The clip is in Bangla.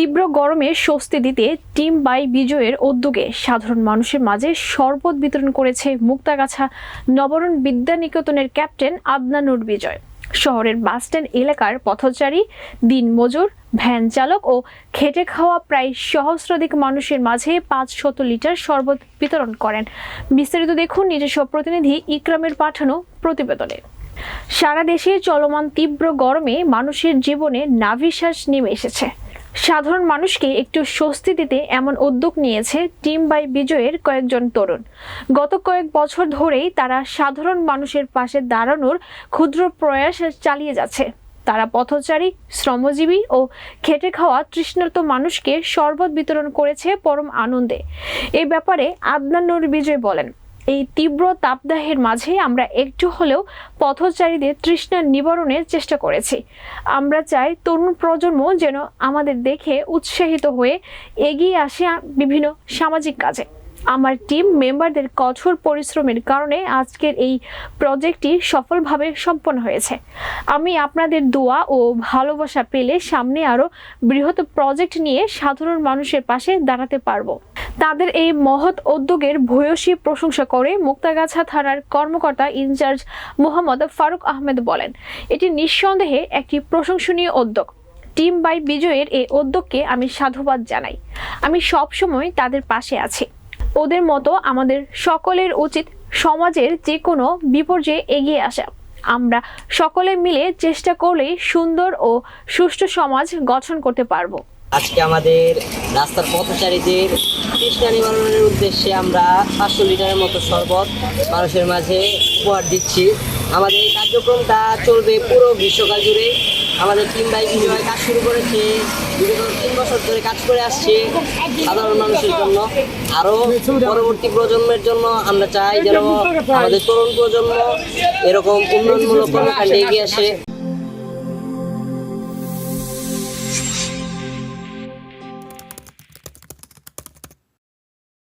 তীব্র গরমে স্বস্তি দিতে টিম বাই বিজয়ের উদ্যোগে সাধারণ মানুষের মাঝে শরবত বিতরণ করেছে মুক্তাগাছা নবরণ বিদ্যানিকেতনের ক্যাপ্টেন আদনানুর বিজয়। শহরের বাসস্ট্যান্ড এলাকার পথচারী দিনমজুর ভ্যান চালক ও খেটে খাওয়া প্রায় সহস্রাধিক মানুষের মাঝে পাঁচ শত লিটার শরবত বিতরণ করেন। বিস্তারিত দেখুন নিজস্ব প্রতিনিধি ইকরামের পাঠানো প্রতিবেদনে। সারা দেশে চলমান তীব্র গরমে মানুষের জীবনে নাভিশ্বাস নেমে এসেছে। সাধারণ মানুষকে একটু স্বস্তি দিতে এমন উদ্যোগ নিয়েছে টিম বাই বিজয়ের কয়েকজন তরুণ। গত কয়েক বছর ধরেই তারা সাধারণ মানুষের পাশে দাঁড়ানোর ক্ষুদ্র প্রয়াস চালিয়ে যাচ্ছে। তারা পথচারী, শ্রমজীবী ও খেটে খাওয়া তৃষ্ণার্ত মানুষকে শরবত বিতরণ করেছে পরম আনন্দে। এ ব্যাপারে আদনান নূর বিজয় বলেন। এই তীব্র তাপদাহের মাঝে আমরা একটু হলেও পথচারীদের তৃষ্ণা নিবারণের চেষ্টা করেছি। আমরা চাই তরুণ প্রজন্ম যেন আমাদের দেখে উৎসাহিত হয়ে এগিয়ে আসে বিভিন্ন সামাজিক কাজে। আমার টিম মেম্বারদের কঠোর পরিশ্রমের কারণে আজকের এই প্রজেক্টটি সফলভাবে সম্পন্ন হয়েছে। আমি আপনাদের দোয়া ও ভালোবাসা পেলে সামনে আরও বৃহৎ প্রজেক্ট নিয়ে সাধারণ মানুষের পাশে দাঁড়াতে পারব। তাদের এই মহৎ উদ্যোগের ভূয়সী প্রশংসা করে মুক্তাগাছা থানার কর্মকর্তা ইনচার্জ মোহাম্মদ ফারুক আহমেদ বলেন, এটি নিঃসন্দেহে একটি প্রশংসনীয় উদ্যোগ। টিম বাই বিজয়ের এই উদ্যোগকে আমি সাধুবাদ জানাই। আমি সবসময় তাদের পাশে আছি। ওদের মতো আমাদের সকলের উচিত সমাজের যে কোনো বিপর্যয়ে এগিয়ে আসা। আমরা সকলে মিলে চেষ্টা করলেই সুন্দর ও সুষ্ঠু সমাজ গঠন করতে পারব। আজকে আমাদের রাস্তার পথচারীদের তৃষ্ণা নিবারণের উদ্দেশ্যে আমরা পাঁচশো লিটারের মতো শরবত মানুষের মাঝে উপহার দিচ্ছি। আমাদের এই কার্যক্রমটা চলবে পুরো গ্রীষ্মকাল জুড়ে। আমাদের টিম বাই বিজয় কাজ শুরু করেছে। বিগত তিন বছর ধরে কাজ করে আসছে সাধারণ মানুষের জন্য। আরও পরবর্তী প্রজন্মের জন্য আমরা চাই যেন আমাদের তরুণ প্রজন্ম এরকম উন্নয়নমূলক কর্মকাণ্ডে এগিয়ে আসে।